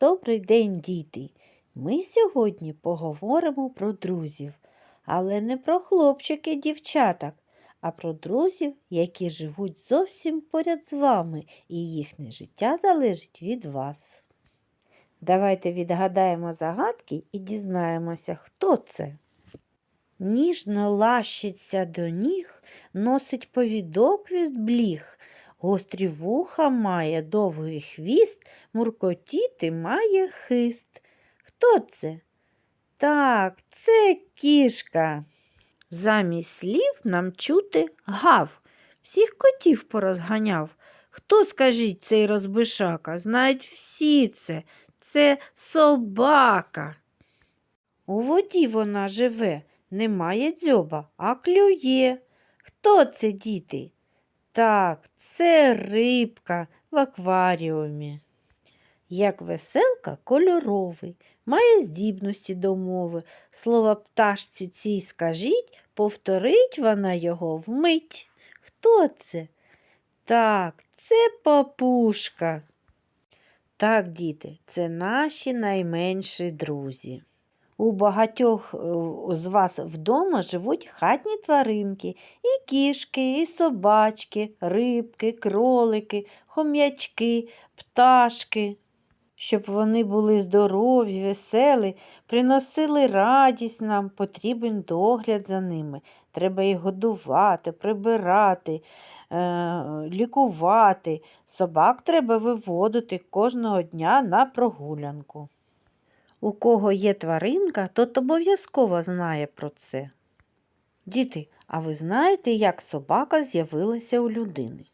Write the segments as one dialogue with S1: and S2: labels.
S1: Добрий день, діти! Ми сьогодні поговоримо про друзів, але не про хлопчики і дівчаток, а про друзів, які живуть зовсім поряд з вами, і їхнє життя залежить від вас. Давайте відгадаємо загадки і дізнаємося, хто це. Ніжно лащиться до ніг, носить повідок від бліг, гострі вуха має довгий хвіст, муркотіти має хист. Хто це? Так, це кішка. Замість слів нам чути гав. Всіх котів порозганяв. Хто, скажіть, цей розбишака? Знають всі це. Це собака. У воді вона живе, немає дзьоба, а клює. Хто це, діти? Так, це рибка в акваріумі. Як веселка кольоровий, має здібності до мови. Слово пташці цій скажіть, повторить вона його вмить. Хто це? Так, це папушка. Так, діти, це наші найменші друзі. У багатьох е, з вас вдома живуть хатні тваринки, і кішки, і собачки, рибки, кролики, хом'ячки, пташки. Щоб вони були здорові, веселі, приносили радість нам, потрібен догляд за ними. Треба їх годувати, прибирати, е, лікувати. Собак треба виводити кожного дня на прогулянку. У кого є тваринка, тот обов'язково знає про це. Діти, а ви знаєте, як собака з'явилася у людини?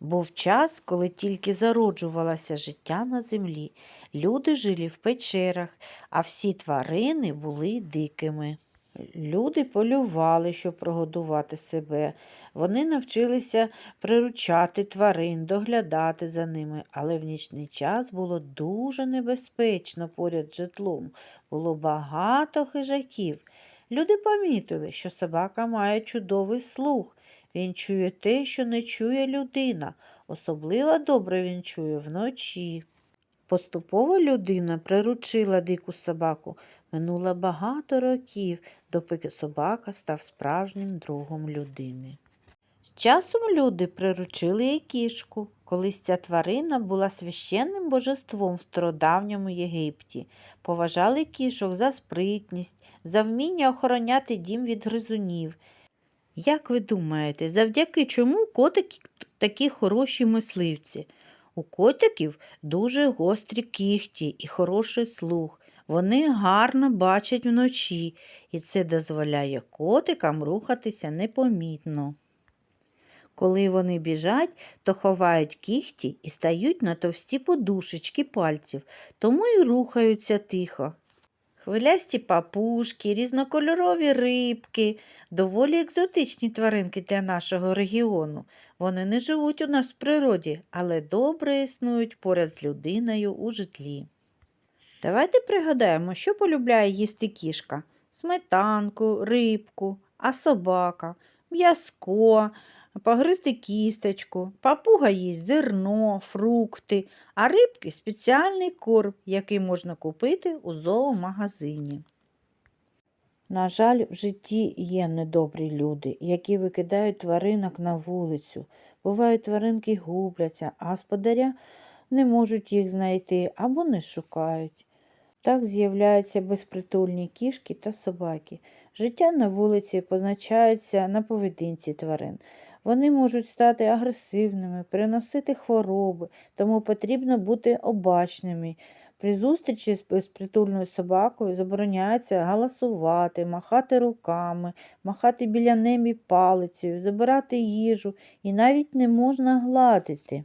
S1: Був час, коли тільки зароджувалося життя на землі. Люди жили в печерах, а всі тварини були дикими. Люди полювали, щоб прогодувати себе. Вони навчилися приручати тварин, доглядати за ними, але в нічний час було дуже небезпечно поряд з житлом. Було багато хижаків. Люди помітили, що собака має чудовий слух. Він чує те, що не чує людина. Особливо добре він чує вночі. Поступово людина приручила дику собаку. Минуло багато років, допоки собака став справжнім другом людини. З часом люди приручили і кішку. Колись ця тварина була священним божеством в стародавньому Єгипті. Поважали кішок за спритність, за вміння охороняти дім від гризунів. Як ви думаєте, завдяки чому котики такі хороші мисливці? У котиків дуже гострі кіхті і хороший слух. Вони гарно бачать вночі, і це дозволяє котикам рухатися непомітно. Коли вони біжать, то ховають кіхті і стають на товсті подушечки пальців, тому й рухаються тихо. Хвилясті папушки, різнокольорові рибки, доволі екзотичні тваринки для нашого регіону. Вони не живуть у нас в природі, але добре існують поряд з людиною у житлі. Давайте пригадаємо, що полюбляє їсти кішка: сметанку, рибку, а собака, м'язко, погризти кісточку, папуга їсть зерно, фрукти, а рибки спеціальний корм, який можна купити у зоомагазині. На жаль, в житті є недобрі люди, які викидають тваринок на вулицю. Бувають, тваринки губляться, а господаря не можуть їх знайти або не шукають. Так з'являються безпритульні кішки та собаки. Життя на вулиці позначається на поведінці тварин. Вони можуть стати агресивними, переносити хвороби, тому потрібно бути обачними. При зустрічі з безпритульною собакою забороняється галасувати, махати руками, махати біля неї палицею, забирати їжу і навіть не можна гладити.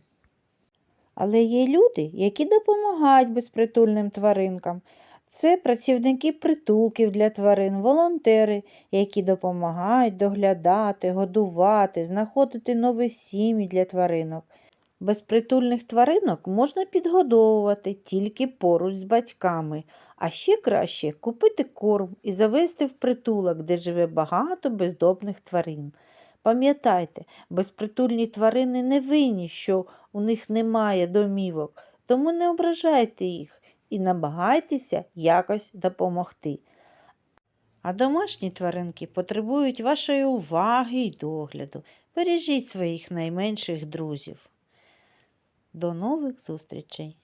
S1: Але є люди, які допомагають безпритульним тваринкам. Це працівники притулків для тварин, волонтери, які допомагають доглядати, годувати, знаходити нові сім'ї для тваринок. Безпритульних тваринок можна підгодовувати тільки поруч з батьками, а ще краще купити корм і завести в притулок, де живе багато бездомних тварин. Пам'ятайте, безпритульні тварини не винні, що у них немає домівок. тому не ображайте їх і намагайтеся якось допомогти. А домашні тваринки потребують вашої уваги і догляду. Бережіть своїх найменших друзів. До нових зустрічей!